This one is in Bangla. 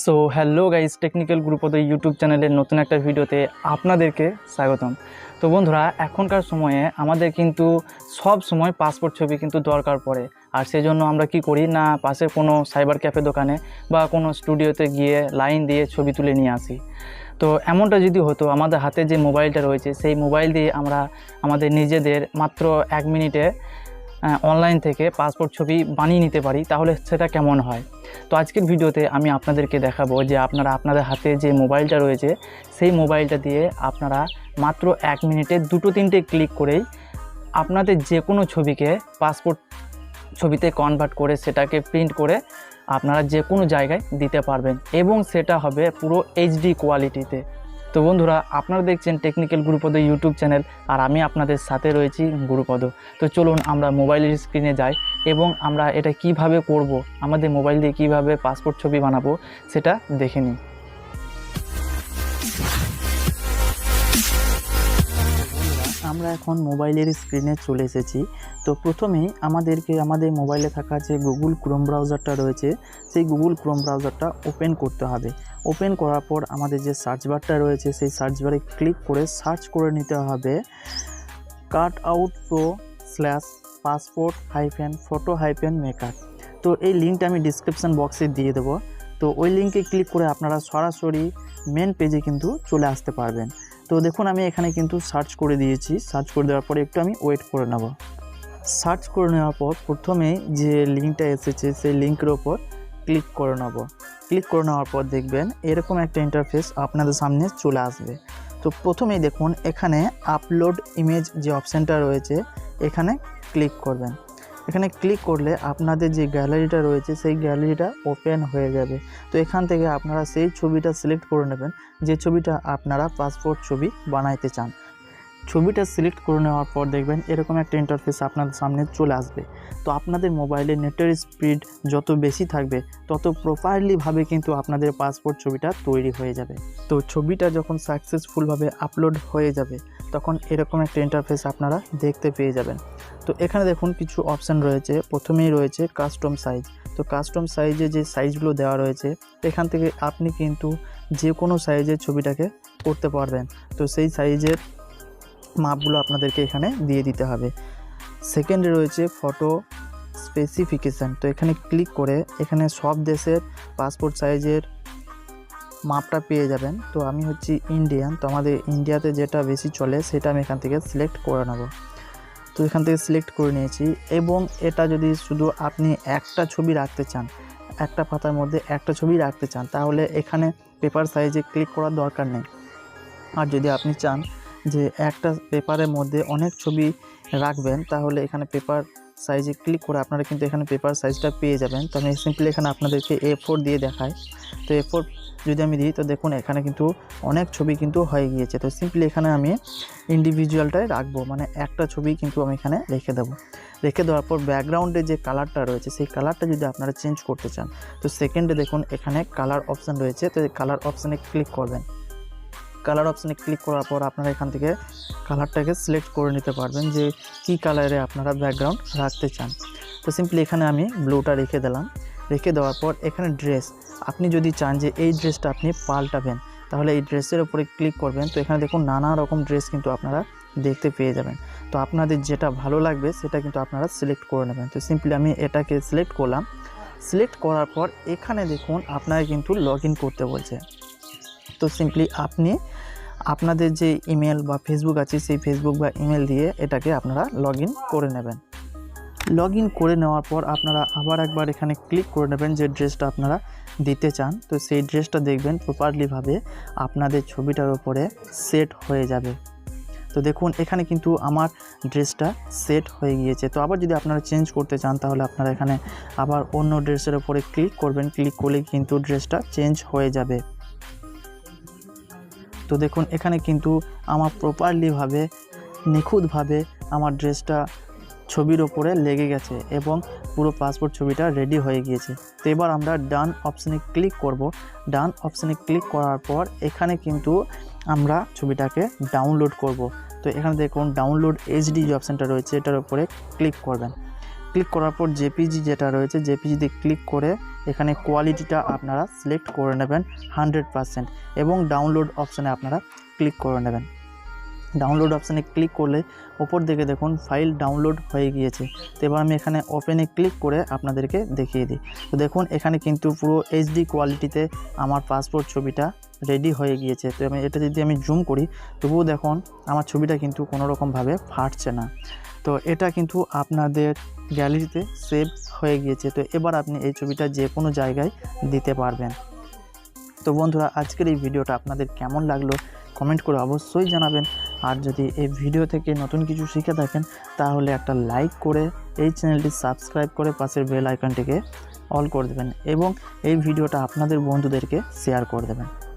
So hello guys technical group of YouTube চ্যানেলের নতুন একটা ভিডিওতে আপনাদেরকে স্বাগতম। তো বন্ধুরা, এখনকার সময়ে আমাদের কিন্তু সব সময় পাসপোর্ট ছবি কিন্তু দরকার পড়ে। আর সেজন্য আমরা কি করি না পাশে কোনো সাইবার ক্যাফে দোকানে বা কোনো স্টুডিওতে গিয়ে লাইন দিয়ে ছবি তুলে নিয়ে আসি। তো এমনটা যদি হতো, আমাদের হাতে যে মোবাইলটা রয়েছে, সেই মোবাইল দিয়ে আমরা আমাদের নিজেদের মাত্র এক মিনিটে অনলাইন থেকে পাসপোর্ট ছবি বানিয়ে নিতে পারি, তাহলে সেটা কেমন হয়? তো আজকের ভিডিওতে আমি আপনাদেরকে দেখাবো যে আপনারা আপনাদের হাতে যে মোবাইলটা রয়েছে, সেই মোবাইলটা দিয়ে আপনারা মাত্র এক মিনিটে দুটো তিনটে ক্লিক করেই আপনাদের যে কোনো ছবিকে পাসপোর্ট ছবিতে কনভার্ট করে সেটাকে প্রিন্ট করে আপনারা যে কোনো জায়গায় দিতে পারবেন এবং সেটা হবে পুরো এইচডি কোয়ালিটিতে তো বন্ধুরা, আপনারা দেখছেন টেকনিক্যাল গুরুপদ ইউটিউব চ্যানেল আর আমি আপনাদের সাথে রয়েছি গুরুপদ তো চলুন আমরা মোবাইলের স্ক্রিনে যাই এবং আমরা এটা কীভাবে করব, আমাদের মোবাইল দিয়ে কীভাবে পাসপোর্ট ছবি বানাবো, সেটা দেখে নিই। আমরা এখন মোবাইলের স্ক্রিনে চলে এসেছি। তো প্রথমেই আমাদেরকে, আমাদের মোবাইলে থাকা যে গুগল ক্রোম ব্রাউজারটা রয়েছে, সেই গুগল ক্রোম ব্রাউজারটা ওপেন করতে হবে। ওপেন করার পর আমাদের যে সার্চ বারটা রয়েছে, সেই সার্চ বারে ক্লিক করে সার্চ করে নিতে হবে। Cut out pro slash passport hyphen photo hyphen maker. তো এই লিঙ্কটা আমি ডিসক্রিপশান বক্সে দিয়ে দেবো। তো ওই লিঙ্কে ক্লিক করে আপনারা সরাসরি মেন পেজে কিন্তু চলে আসতে পারবেন। তো দেখুন, আমি এখানে কিন্তু সার্চ করে দিয়েছি। সার্চ করে দেওয়ার পরে একটু আমি ওয়েট করে নেব। সার্চ করে নেওয়ার পর প্রথমেই যে লিঙ্কটা এসেছে, সেই লিঙ্কের ওপর ক্লিক করে নেব। ক্লিক করে নেওয়ার পর দেখবেন এরকম একটা ইন্টারফেস আপনাদের সামনে চলে আসবে। তো প্রথমেই দেখুন এখানে আপলোড ইমেজ যে অপশানটা রয়েছে, এখানে ক্লিক করবেন। এখানে ক্লিক করলে আপনাদের যে গ্যালারিটা রয়েছে, সেই গ্যালারিটা ওপেন হয়ে যাবে। তো এখান থেকে আপনারা সেই ছবিটা সিলেক্ট করে নেবেন, যে ছবিটা আপনারা পাসপোর্ট ছবি বানাইতে চান। ছবিটা সিলেক্ট করে নেওয়ার পর দেখবেন এরকম একটা ইন্টারফেস আপনাদের সামনে চলে আসবে। তো আপনাদের মোবাইলে নেটের স্পিড যত বেশি থাকবে, তত প্রপারলিভাবে কিন্তু আপনাদের পাসপোর্ট ছবিটা তৈরি হয়ে যাবে। তো ছবিটা যখন সাকসেসফুলভাবে আপলোড হয়ে যাবে, তখন এরকম একটা ইন্টারফেস আপনারা দেখতে পেয়ে যাবেন। তো এখানে দেখুন কিছু অপশান রয়েছে। প্রথমেই রয়েছে কাস্টম সাইজ তো কাস্টম সাইজে যে সাইজগুলো দেওয়া রয়েছে, এখান থেকে আপনি কিন্তু যে কোনো সাইজের ছবিটাকে করতে পারবেন। তো সেই সাইজের মাপগুলো আপনাদেরকে এখানে দিয়ে দিতে হবে। সেকেন্ডে রয়েছে ফটো স্পেসিফিকেশান তো এখানে ক্লিক করে এখানে সব দেশের পাসপোর্ট সাইজের মাপটা পেয়ে যাবেন। তো আমি হচ্ছি ইন্ডিয়ান তো আমাদের ইন্ডিয়াতে যেটা বেশি চলে সেটা আমি এখান থেকে সিলেক্ট করে নেব। তো এখান থেকে সিলেক্ট করে নিয়েছি এবং এটা যদি শুধু আপনি একটা ছবি রাখতে চান, একটা পাতার মধ্যে একটা ছবি রাখতে চান, তাহলে এখানে পেপার সাইজে ক্লিক করার দরকার নেই। আর যদি আপনি চান যে একটা পেপারের মধ্যে অনেক ছবি রাখবেন, তাহলে এখানে পেপার সাইজে ক্লিক করে আপনারা কিন্তু এখানে পেপার সাইজটা পেয়ে যাবেন। তো আমি সিম্পলি এখানে আপনাদেরকে এ ফোর দিয়ে দেখাই। তো এ ফোর যদি আমি দিই, তো দেখুন এখানে কিন্তু অনেক ছবি কিন্তু হয়ে গিয়েছে। তো সিম্পলি এখানে আমি ইন্ডিভিজুয়ালটাই রাখব মানে একটা ছবি কিন্তু আমি এখানে রেখে দেবো। রেখে দেওয়ার পর ব্যাকগ্রাউন্ডে যে কালারটা রয়েছে, সেই কালারটা যদি আপনারা চেঞ্জ করতে চান, তো সেকেন্ডে দেখুন এখানে কালার অপশান রয়েছে। তো কালার অপশানে ক্লিক করবেন। কালার অপশানে ক্লিক করার পর আপনারা এখান থেকে কালারটাকে সিলেক্ট করে নিতে পারবেন যে কী কালারে আপনারা ব্যাকগ্রাউন্ড রাখতে চান। তো সিম্পলি এখানে আমি ব্লুটা রেখে দিলাম। রেখে দেওয়ার পর এখানে ড্রেস আপনি যদি চান যে এই ড্রেসটা আপনি পাল্টাবেন, তাহলে এই ড্রেসের উপরে ক্লিক করবেন। তো এখানে দেখুন নানা রকম ড্রেস কিন্তু আপনারা দেখতে পেয়ে যাবেন। তো আপনাদের যেটা ভালো লাগবে সেটা কিন্তু আপনারা সিলেক্ট করে নেবেন। তো সিম্পলি আমি এটাকে সিলেক্ট করলাম। সিলেক্ট করার পর এখানে দেখুন আপনারা কিন্তু লগ করতে বলছে। তো সিম্পলি আপনি আপনাদের যে ইমেল বা ফেসবুক আছে, সেই ফেসবুক বা ইমেল দিয়ে এটাকে আপনারা লগ করে নেবেন। লগ করে নেওয়ার পর আপনারা আবার একবার এখানে ক্লিক করে নেবেন যে ড্রেসটা আপনারা দিতে চান। তো সেই ড্রেসটা দেখবেন প্রপারলিভাবে আপনাদের ছবিটার উপরে সেট হয়ে যাবে। তো দেখুন, এখানে কিন্তু আমার ড্রেসটা সেট হয়ে গিয়েছে। তো আবার যদি আপনারা চেঞ্জ করতে চান, তাহলে আপনারা এখানে আবার অন্য ড্রেসের উপরে ক্লিক করবেন। ক্লিক করলে কিন্তু ড্রেসটা চেঞ্জ হয়ে যাবে। তো দেখুন, এখানে কিন্তু আমার প্রপারলিভাবে নিখুঁতভাবে আমার ড্রেসটা ছবির ওপরে লেগে গেছে এবং পুরো পাসপোর্ট ছবিটা রেডি হয়ে গিয়েছে। তো এবার আমরা ডান অপশানে ক্লিক করব। ডান অপশানে ক্লিক করার পর এখানে কিন্তু আমরা ছবিটাকে ডাউনলোড করব। তো এখানে দেখুন ডাউনলোড এইচডি যে অপশানটা রয়েছে, এটার উপরে ক্লিক করবেন। ক্লিক করার পর জেপিজি যেটা রয়েছে জেপিজিতে ক্লিক করে এখানে কোয়ালিটিটা আপনারা সিলেক্ট করে নেবেন হান্ড্রেড পারসেন্ট এবং ডাউনলোড অপশানে আপনারা ক্লিক করে নেবেন। ডাউনলোড অপশানে ক্লিক করলে ওপর দিকে দেখুন ফাইল ডাউনলোড হয়ে গিয়েছে। তো এবার আমি এখানে ওপেনে ক্লিক করে আপনাদেরকে দেখিয়ে দিই। তো দেখুন এখানে কিন্তু পুরো এইচডি কোয়ালিটিতে আমার পাসপোর্ট ছবিটা রেডি হয়ে গিয়েছে। তো আমি এটা যদি আমি জুম করি, তবুও দেখুন আমার ছবিটা কিন্তু কোনো রকমভাবে ফাটছে না। তো এটা কিন্তু আপনাদের গ্যালারিতে সেভ হয়ে গিয়েছে। তো এবার আপনি এই ছবিটা যে কোনো জায়গায় দিতে পারবেন। তো বন্ধুরা, আজকের এই ভিডিওটা আপনাদের কেমন লাগল কমেন্ট করে অবশ্যই জানাবেন। আর যদি এই ভিডিও থেকে নতুন কিছু শিখে থাকেন, তাহলে একটা লাইক করে এই চ্যানেলটি সাবস্ক্রাইব করে পাশের বেল আইকনটিকে অল করে দেবেন এবং এই ভিডিওটা আপনাদের বন্ধুদেরকে শেয়ার করে দেবেন।